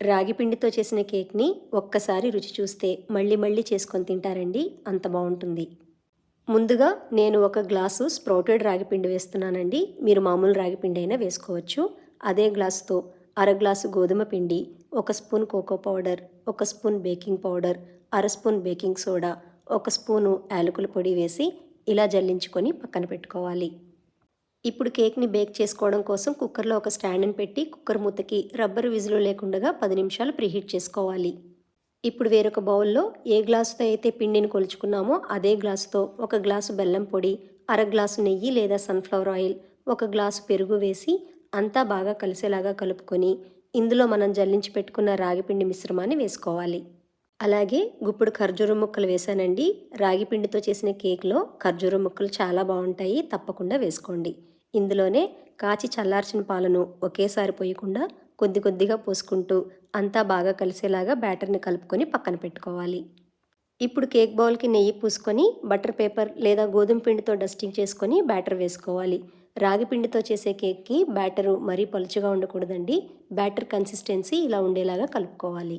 రాగి పిండితో చేసిన కేక్ని ఒక్కసారి రుచి చూస్తే మళ్ళీ మళ్ళీ చేసుకొని తింటారండి. అంత బాగుంటుంది. ముందుగా నేను ఒక గ్లాసు స్ప్రౌటెడ్ రాగిపిండి వేస్తున్నానండి. మీరు మామూలు రాగిపిండి అయినా వేసుకోవచ్చు. అదే గ్లాసుతో అర గ్లాసు గోధుమ పిండి ఒక స్పూన్ కోకో పౌడర్ ఒక స్పూన్ బేకింగ్ పౌడర్ అర స్పూన్ బేకింగ్ సోడా ఒక స్పూను యాలకుల పొడి వేసి ఇలా జల్లించుకొని పక్కన పెట్టుకోవాలి. ఇప్పుడు కేక్ని బేక్ చేసుకోవడం కోసం కుక్కర్లో ఒక స్టాండ్ని పెట్టి కుక్కర్ మూతకి రబ్బర్ విజులు లేకుండా పది నిమిషాలు ప్రీహీట్ చేసుకోవాలి. ఇప్పుడు వేరొక బౌల్లో ఏ గ్లాసుతో అయితే పిండిని కొలుచుకున్నామో అదే గ్లాసుతో ఒక గ్లాసు బెల్లం పొడి అర గ్లాసు నెయ్యి లేదా సన్ఫ్లవర్ ఆయిల్ ఒక గ్లాసు పెరుగు వేసి అంతా బాగా కలిసేలాగా కలుపుకొని ఇందులో మనం జల్లించి పెట్టుకున్న రాగిపిండి మిశ్రమాన్ని వేసుకోవాలి. అలాగే గుప్పుడు ఖర్జూర ముక్కలు వేసానండి. రాగిపిండితో చేసిన కేక్లో ఖర్జూర ముక్కలు చాలా బాగుంటాయి. తప్పకుండా వేసుకోండి. ఇందులోనే కాచి చల్లార్చిన పాలను ఒకేసారి పోయకుండా కొద్ది కొద్దిగా పోసుకుంటూ అంతా బాగా కలిసేలాగా బ్యాటర్ని కలుపుకొని పక్కన పెట్టుకోవాలి. ఇప్పుడు కేక్ బౌల్కి నెయ్యి పూసుకొని బటర్ పేపర్ లేదా గోధుమ పిండితో డస్టింగ్ చేసుకొని బ్యాటర్ వేసుకోవాలి. రాగి పిండితో చేసే కేక్కి బ్యాటరు మరీ పలుచగా ఉండకూడదండి. బ్యాటర్ కన్సిస్టెన్సీ ఇలా ఉండేలాగా కలుపుకోవాలి.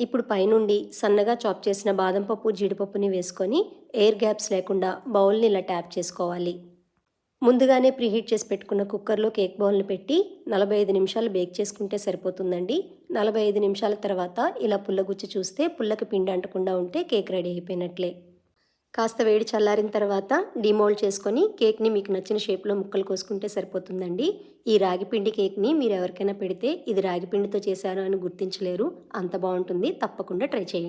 ఇప్పుడు పైనుండి సన్నగా చాప్ చేసిన బాదం పప్పు జీడిపప్పుని వేసుకొని ఎయిర్ గ్యాప్స్ లేకుండా బౌల్ని ఇలా ట్యాప్ చేసుకోవాలి. ముందుగానే ప్రీహీట్ చేసి పెట్టుకున్న కుక్కర్లో కేక్ బౌల్ని పెట్టి నలభై ఐదు నిమిషాలు బేక్ చేసుకుంటే సరిపోతుందండి. నలభై ఐదు నిమిషాల తర్వాత ఇలా పుల్లగుచ్చి చూస్తే పుల్లకి పిండి అంటకుండా ఉంటే కేక్ రెడీ అయిపోయినట్లే. కాస్త వేడి చల్లారిన తర్వాత డిమోల్డ్ చేసుకొని కేక్ని మీకు నచ్చిన షేప్లో ముక్కలు కోసుకుంటే సరిపోతుందండి. ఈ రాగిపిండి కేక్ని మీరు ఎవరికైనా పెడితే ఇది రాగిపిండితో చేశారో చేశారు అని గుర్తించలేరు. అంత బాగుంటుంది. తప్పకుండా ట్రై చేయండి.